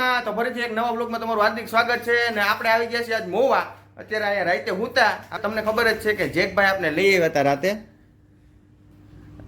મજામાં તો ફરીથી એક નવા બ્લોગમાં તમારું હાર્દિક સ્વાગત છે. અને આપણે આવી ગયા છીએ આજ મોવા. અત્યારે અહીંયા રાતે હુતા. આ તમને ખબર જ છે કે જેકભાઈ આપણે લઈ આવ્યા હતા રાતે.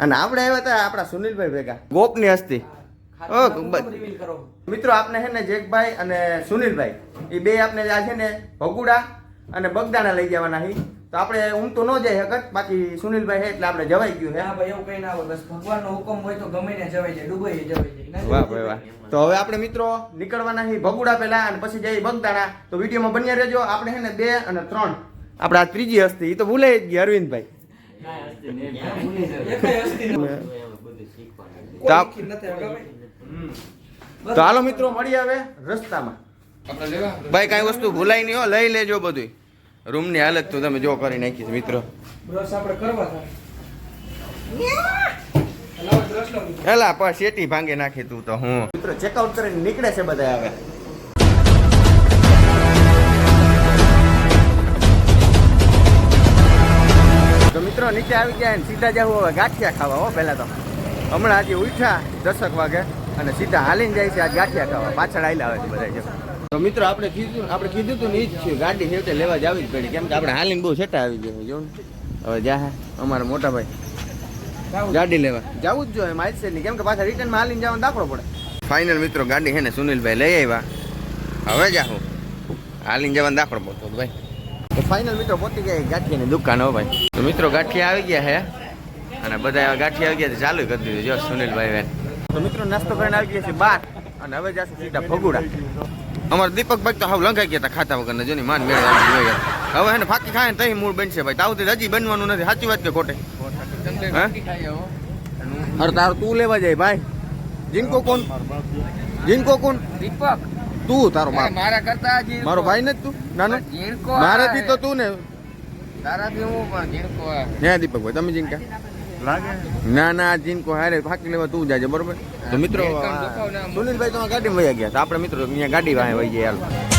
અને આપણે આવ્યા હતા આપણા સુનિલભાઈ ભેગા. ગોપની હસ્તી. મિત્રો આપને છે ને જેકભાઈ અને સુનિલભાઈ. એ બે આપને આ છે ને ભગુડા અને બગદાણા લઈ જવાના છે. તો આપણે હું તો ન જઈ શકત બાકી સુનિલભાઈ છે એટલે આપણે જવાઈ ગયું છે. ના ભાઈ એવું કઈ ના હોય. બસ ભગવાનનો હુકમ હોય તો ગમે ને જવાય જાય ડુબાઈ જવાય જાય. વાહ ભાઈ વાહ તો હવે આપણે મિત્રો નીકળવાના છે ભગુડા પહેલા અને પછી જઈએ બગદાણા તો વિડીયોમાં બન્યા રહેજો. આપણે છે ને બે અને ત્રણ. આપણે આ ત્રીજી હસ્તી એ તો ભૂલાઈ જ ગઈ અરવિંદભાઈ. તો હાલો મિત્રો મળી આવે રસ્તામાં. ભાઈ કાંઈ વસ્તુ ભૂલાય નહીં હો. લઈ લેજો બધું રૂમની હાલત તો તમે જો કરી નાખી છે મિત્રો. બ્રશ આપણે કરવા થાય લાવો બ્રશ લાવો. એલા પણ શેટી ભાંગે નાખી તું તો હું. મિત્રો ચેકઆઉટ કરીને નીકળે છે બધા હવે. તો મિત્રો નીચે આવી ગયા ને સીધા જવું હવે ગાંઠિયા ખાવા હો પહેલાં તો. હમણાં હજી ઉઠ્યા દસક વાગે અને સીધા હાલીને જાય છે આજ ગાંઠિયા ખાવા. પાછળ આવેલા આવે છે બધા જો. તો મિત્રો આપણે કીધું આપણે કીધું તું નહીં જ છે ગાડી છેવટે લેવા જ આવી જ પડી. કેમ કે આપણે હાલીને બહુ છેટા આવી ગયા જો હવે જા હે અમારા મોટા ભાઈ. ગાડી લેવા. જવું જ જોઈએ માઇલ નહીં. કેમ કે પાછા રિટર્નમાં હાલીને જવાનો દાખલો પડે. ફાઇનલ મિત્રો ગાડી હે ને સુનિલભાઈ લઈ આવ્યા. હવે જા હું. હાલીને જવાનો દાખલો પડતો ભાઈ. તો ફાઇનલ મિત્રો પહોંચી ગયા ગાંઠિયાની દુકાન હો ભાઈ. તો મિત્રો ગાંઠિયા આવી ગયા હે. અને બધા ગાંઠિયા આવી ગયા તો ચાલુ કરી દીધું જો સુનિલભાઈ વેન તો મિત્રો નાસ્તો કરીને આવી ગયા છે બાર અને હવે જશે સીધા ભગુડા અમારા દીપકભાઈ તો હાવ લંઘાઈ ગયા હતા ખાતા વગર જો ની માન મેળ આવી હવે એને ફાકી ખાય ને તઈ મૂળ બનશે ભાઈ. તાવથી હજી બનવાનું નથી. સાચી વાત કે ખોટે? અરે તારું તું લેવા જાય ભાઈ. જીનકો કોણ? જીનકો કોણ? દીપક. તું તારો બાપ. મારા કરતા મારો ભાઈ નથી તું? નાનો? મારાથી તો તું ને. તારાથી હું પણ જીણકો હે દીપકભાઈ તમે જીનકા? ના ના આ જીનકો હારે ફાકી લેવા તું જાજે બરોબર? તો મિત્રો. સુનિલભાઈ તો ગાડી વયા ગયા તો આપણે મિત્રો અહીંયા ગાડી વાહે વહી ગયા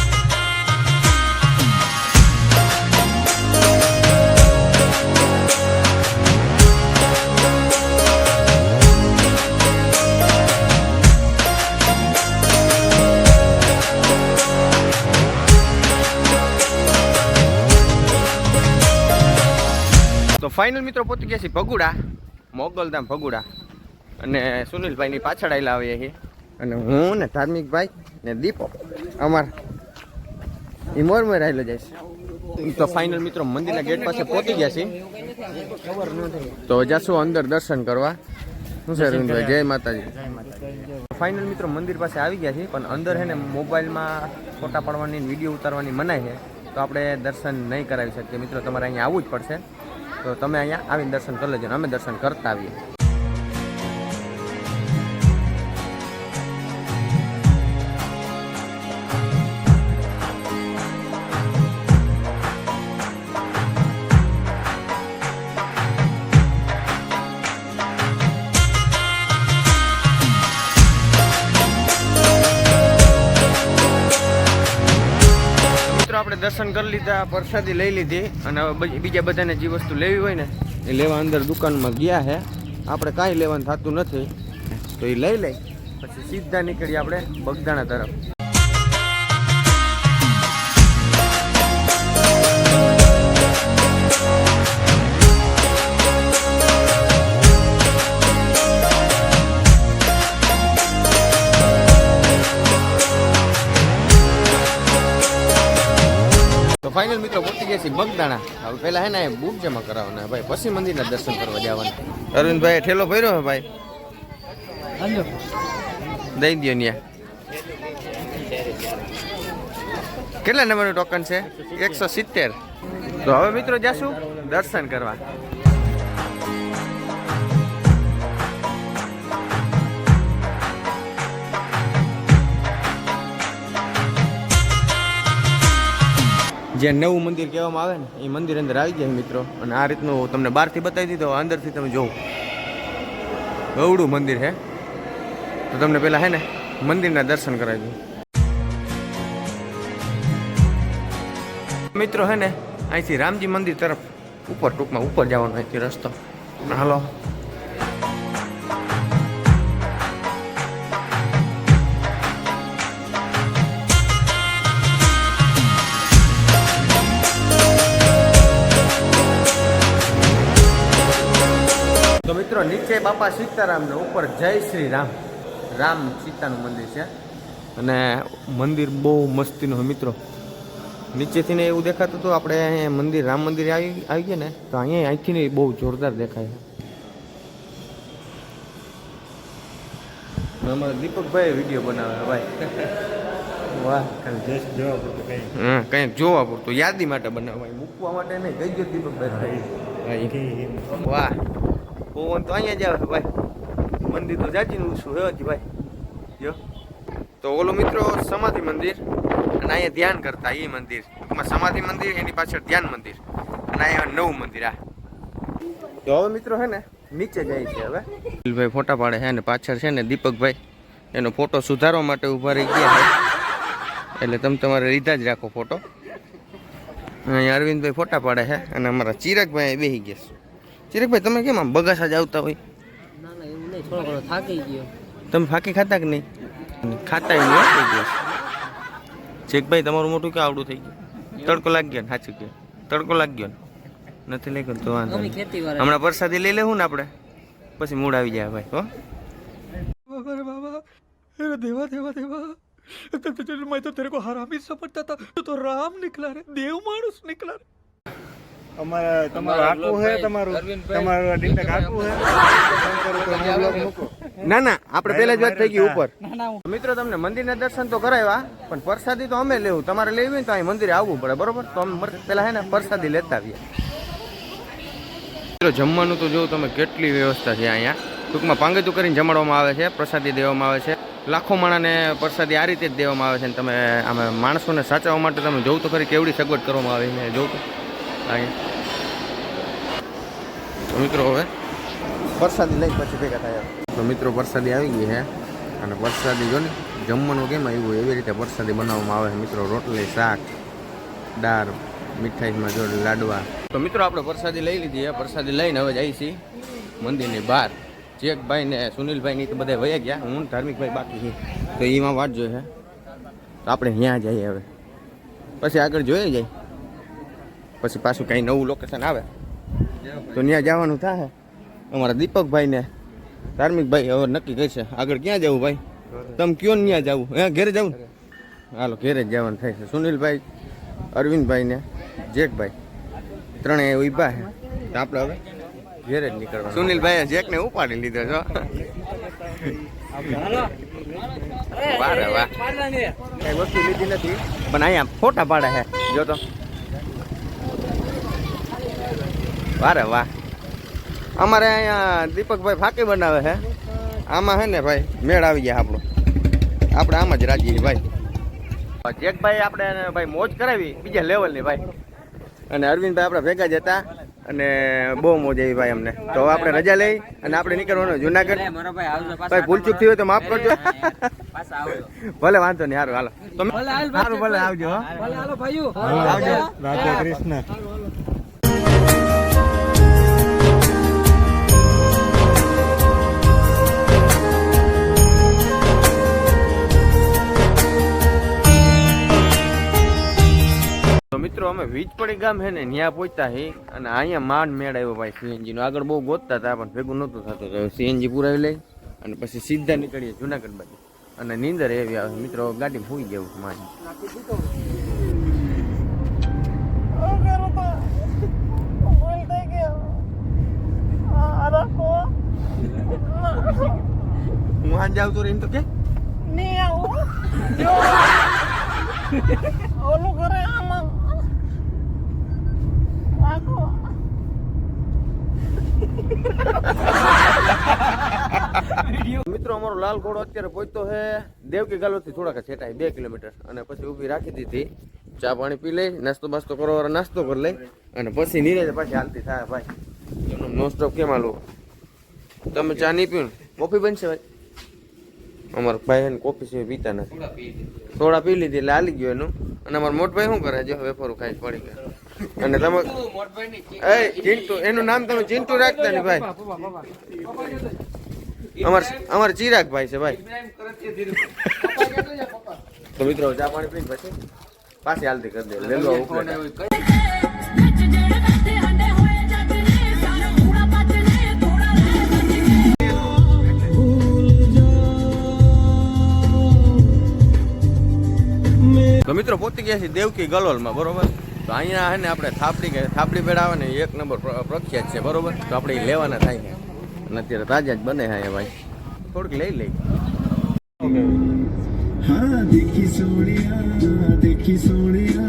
ફાઇનલ મિત્રો પહોંચી ગયા છે ભગુડા, મોગલધામ ભગુડા. અને સુનિલભાઈની પાછળ આવેલા આવીએ છીએ. અને હું ને ધાર્મિકભાઈ ને દીપક અમાર એ મોર મોર આવેલો જાય તો ફાઇનલ મિત્રો મંદિરના ગેટ પાસે પહોંચી ગયા છે તો જશું અંદર દર્શન કરવા. શું અરવિંદભાઈ જય માતાજી. ફાઇનલ મિત્રો મંદિર પાસે આવી ગયા છીએ, પણ અંદર છે ને મોબાઈલમાં ફોટા પાડવાની વીડિયો ઉતારવાની મનાય છે. તો આપણે દર્શન નહીં કરાવી શકીએ. મિત્રો, તમારે અહીંયા આવવું જ પડશે. તો તમે અહીંયા આવીને દર્શન કરી લેજો અમે દર્શન કરતા આવીએ. દર્શન કરી લીધા, પ્રસાદી લઈ લીધી અને હવે બીજા બધાને જે વસ્તુ લેવી હોય ને, એ લેવા અંદર દુકાનમાં ગયા છે આપણે કાંઈ લેવાનું થતું નથી. તો એ લઈ લઈ, પછી સીધા નીકળી આપણે બગદાણા તરફ. ફાઇનલ મિત્રો પહોંચી ગયા છે બગદાણા હવે પહેલા હે ને બુક જમા કરાવવાના ભાઈ. પછી મંદિરના દર્શન કરવા જવાના. અરવિંદભાઈ ઠેલો ભર્યો હે ભાઈ. દઈ દો ન્યા. કેટલા નંબરનું ટોકન છે? એકસો સિત્તેર. તો હવે મિત્રો જાશું દર્શન કરવા. જે નવું મંદિર કહેવામાં આવે ને, એ મંદિર અંદર આવી ગયા મિત્રો. અને આ રીતનું તમને બહારથી બતાવી દીધો અંદરથી તમે જોવો. ગૌડું મંદિર છે તો તમને પહેલાં હે ને, મંદિરના દર્શન કરાવી દઉં. મિત્રો હે ને, અહીંથી રામજી મંદિર તરફ ઉપર ટૂંકમાં ઉપર જવાનો અહીંથી રસ્તો. હાલો. મિત્રો નીચે બાપા સીતારામને ઉપર જય શ્રી રામ. રામ સીતાનું મંદિર છે. અને મંદિર બહુ મસ્તીનું હોય મિત્રો. નીચેથી ને એવું દેખાતું હતું આપણે અહીંયા મંદિર રામ મંદિર આવી આવી ગયા ને તો અહીંયા અહીંથી ને બહુ જોરદાર દેખાય. છે અમારા દીપકભાઈ વીડિયો બનાવે ભાઈ. કંઈક જોવા પૂરતું યાદી માટે બનાવવા મૂકવા માટે નહીં કઈ ગયો દીપકભાઈ. ભાઈ વાહ. પવન તો અહીંયા જ આવે ભાઈ. મંદિર તો જાચીને ઊંચું હે જ ભાઈ. જો. તો ઓલો મિત્રો, સમાધિ મંદિર અને અહીંયા ધ્યાન કરતા એ મંદિર. ટૂંકમાં સમાધિ મંદિર, એની પાછળ ધ્યાન મંદિર. અને અહીંયા નવું મંદિર, આ. તો હવે મિત્રો છે ને, નીચે જાય છે હવે. ભાઈ ફોટા પાડે છે અને પાછળ છે ને દીપકભાઈ. એનો ફોટો સુધારવા માટે ઊભા રહી ગયા છે. એટલે તમે તમારે લીધા જ રાખો ફોટો. અહીંયા અરવિંદભાઈ ફોટા પાડે છે અને અમારા ચિરાગભાઈ અહીં બેસી ગયા છે. ચિરાગભાઈ તમે કેમ આમ બગાસા જ આવતા હોય ના ના એવું નહીં થોડો ઘણો થાકી ગયો તમે ફાંકી ખાતા કે નહીં ખાતા નહીં હો કોઈ દિવસ ચેકભાઈ તમારું મોટું કે આવડું થઈ ગયું તડકો લાગી ગયો ને સાચું કે તડકો લાગી ગયો ને નથી લાગ્યો ને તો વાંધો અમે નહીં ખેતી વાળા હમણાં પ્રસાદી લઈ લેવું ને આપણે પછી મૂડ આવી જાય ભાઈ હો अरे देवा देवा देवा तो, तो, तो, मैं तो तेरे को हरामी समझता था तू तो राम निकला रे देव मानुस निकला रे અમારા તમારું આખું છે તમારું તમારું ડિટેક આખું છે. ના ના આપણે પહેલા જ વાત થઈ ગઈ ઉપર. મિત્રો તમને મંદિરના દર્શન તો કરાવ્યા પણ પ્રસાદી તો અમે લેવું. તમારે લેવી તો અહીં મંદિરે આવવું પડે બરોબર? તો અમે પેલા હે ને પ્રસાદી લેતા આવીએ. મિત્રો જમવાનું તો જોઉં તમે કેટલી વ્યવસ્થા છે અહીંયા. ટૂંકમાં પાંગેતું કરીને જમાડવામાં આવે છે પ્રસાદી દેવામાં આવે છે. લાખો માણાને પ્રસાદી આ રીતે જ દેવામાં આવે છે અને તમે આમે માણસોને સાચવવા માટે તમે જોવું તો ખરી કેવડી સગવડ કરવામાં આવી છે જોવું તો. તો મિત્રો હવે? પ્રસાદી લઈ પછી ભેગા થાય તો મિત્રો પ્રસાદી આવી ગઈ છે અને પ્રસાદી જો ને જમવાનું કેમ આવ્યું હોય એવી રીતે પ્રસાદી બનાવવામાં આવે છે મિત્રો. રોટલી શાક દાળ મીઠાઈમાં જો લાડવા. તો મિત્રો આપણે પ્રસાદી લઈ લીધી છે. પ્રસાદી લઈને હવે જઈએ છીએ મંદિરની બહાર. ચેકભાઈ ને સુનિલભાઈ ની તો બધા વયા ગયા. હું ધાર્મિકભાઈ બાકી છે તો એમાં વાટ જોઈએ તો આપણે ત્યાં જઈએ હવે. પછી આગળ જોઈએ જાય પછી પાછું કંઈ નવું લોકેશન આવે. તો ત્યાં જવાનું થાય અમારા દીપકભાઈ ને ધાર્મિકભાઈ હવે નક્કી કરશે. આગળ ક્યાં જવું ભાઈ? તમે કયો ને જવું? હે, ઘેરે જવું? હાલો, ઘેરે જ જવાનું થાય છે. સુનિલભાઈ અરવિંદભાઈ ને જેકભાઈ ત્રણેય ઊભા છે તો આપણે હવે ઘેરે જ નીકળવાનું. સુનિલભાઈએ જેકને ઉપાડી લીધો છો. વાહ વાહ. કઈ વસ્તુ લીધી નથી, પણ અહીંયા ફોટા પાડે છે. જો તો. વારે વાહ. અમારે અહીંયા દીપકભાઈ ફાકી બનાવે છે. આમાં હે ને ભાઈ મેળ આવી ગયા આપણો. આપણે આમાં જ રાજી ભાઈ. જેકભાઈ આપણે ભાઈ મોજ કરાવી બીજા લેવલની ભાઈ. અને અરવિંદભાઈ આપણે ભેગા જ હતા અને બહુ મોજ આવી ભાઈ અમને. તો આપણે રજા લઈ અને આપણે નીકળવાનું જુનાગઢ. ભાઈ આવજો ભાઈ ભૂલચૂક થઈ હોય તો માફ કરજો. ભલે વાંધો નહીં સારું હાલો. તમે સારું ભલે આવજો ભલે હાલો ભાઈઓ આવજો. રાધે કૃષ્ણ. અમે વીજપડી ગામ છે ને ત્યાં પહોંચતા હી અને અહીંયા માંડ મેળ આવ્યો ભાઈ સીએનજી નો આગળ બહુ ગોતતા હતા પણ ભેગું નહોતું થતું સીએનજી પુરાવી લઈ અને પછી સીધા નીકળીએ જુનાગઢ બાજુ. અને નીંદર એવી આવે મિત્રો ગાડી ભૂઈ જવું માંડ હું આજ આવતો રહી એમ તો કે? મિત્રો અમારો લાલ ઘોડો અત્યારે પહોંચતો છે દેવકી ગાલોથી થોડાક છેટાય બે કિલોમીટર. અને પછી ઊભી રાખી દીધી. ચા પાણી પી લઈ નાસ્તો બાસ્તો વાળા નાસ્તો કરી લઈ. અને પછી નીરજ પાછી હાલતી થાય ભાઈ. એનો નો સ્ટોપ કેમ હાલો તમે ચા નહીં પીવું કોફી બનશે ભાઈ. અમારા ભાઈ એને કોફી સિવાય પીતા નથી. થોડા પી લીધી એટલે હાલી ગયો એનું. અને અમારા મોટભાઈ શું કરે જો વેફરું ખાઈ પડી ગયા. અને તમે એ ચિંટુ એનું નામ તમે ચિંટુ રાખતા ને ભાઈ. અમાર અમાર ચિરાગ ભાઈ. છે ભાઈ તો મિત્રો ચા પાણી પીને પછી પાછી હાલતી કરી દે. લેલો તો મિત્રો પોતી ગયા છે દેવકી ગલોલમાં બરોબર? તો અહીંયા હે ને આપણે થાપડી કે થાપડી પેડાવે ને એક નંબર પ્રખ્યાત છે બરોબર? તો આપણે લેવાના થાય અને અત્યારે તાજા જ બને હા એ ભાઈ. થોડુંક લઈ લઈ. હા દેખી સોણિયા દેખી સોણિયા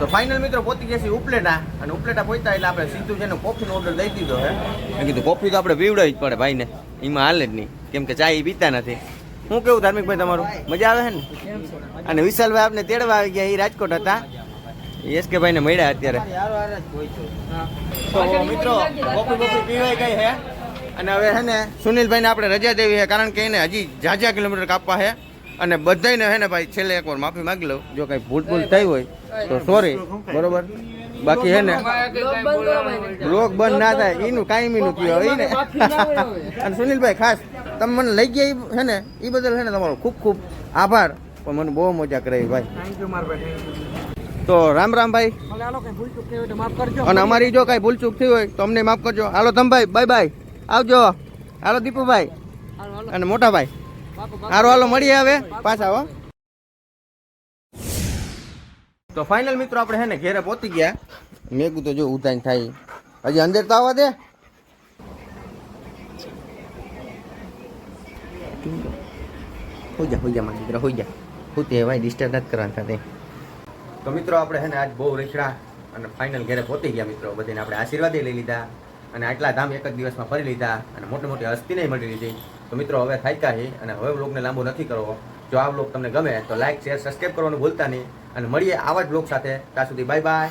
તો ફાઇનલ મિત્રો પોતી ગયા છે ઉપલેટા. અને ઉપલેટા પહોંચતા એટલે આપણે સીધું છે ને કોફીનો ઓર્ડર દઈ દીધો હે. મેં કીધું કોફી તો આપણે પીવડાવી જ પડે ભાઈને એમાં હાલે જ નહીં. કેમ કે ચા પીતા નથી. હું કેવું ધાર્મિક ભાઈ તમારું? મજા આવે છે ને? અને વિશાલભાઈ આપને તેડવા આવી ગયા એ રાજકોટ હતા. એસ કે ભાઈને મળ્યા અત્યારે. તો મિત્રો કોફી કોફી પીવાય ગઈ હે. અને હવે હે ને સુનિલભાઈને આપણે રજા દેવી છે કારણ કે એને હજી જાજા કિલોમીટર કાપવા છે અને બધાને હે ને ભાઈ છેલ્લે એકવાર માફી માંગી લઉં. જો કંઈ ભૂલ ભૂલ થઈ હોય તો સોરી બરોબર? બાકી છે ને રોગ બંધ ના થાય. એનું કાયમીનું કયો હોય ને અને સુનિલભાઈ ખાસ તમે મને લઈ ગયા હે છે ને એ બદલ છે ને તમારો ખૂબ ખૂબ આભાર. પણ મને બહુ મજા કરાવી ભાઈ. તો રામ રામ ભાઈ. અને અમારી જો કાંઈ ભૂલચૂક થઈ હોય તો અમને માફ કરજો. હાલો ધમભાઈ બાય બાય આવજો. હાલો દીપુભાઈ. અને મોટા ભાઈ હારો હાલો મળીએ હવે પાછા હો. તો ફાઇનલ મિત્રો આપણે હે ને ઘેરે પહોંચી ગયા. મેગું તો જો ઉધાન થાય. હજી અંદર તો આવવા દે. હોઈ જા હોઈ જા મારા દીકરા હોઈ જા. હું તે ભાઈ ડિસ્ટર્બ નથી કરવાનું સાથે. તો મિત્રો આપણે છે ને આજ બહુ રીખડા અને ફાઇનલ ઘરે પહોંચી ગયા મિત્રો. બધાને આપણે આશીર્વાદ લઈ લીધા અને આટલા ધામ એક જ દિવસમાં ફરી લીધા અને મોટી મોટી હસ્તી નહીં મળી લીધી. તો મિત્રો હવે થાક્યા છે અને હવે બ્લોગને લાંબો નથી કરવો. જો આ બ્લોગ તમને ગમે તો લાઇક શેર સબસ્ક્રાઈબ કરવાનું ભૂલતા નહીં. અને મળીએ આવા જ બ્લોગ સાથે. ત્યાં સુધી બાય બાય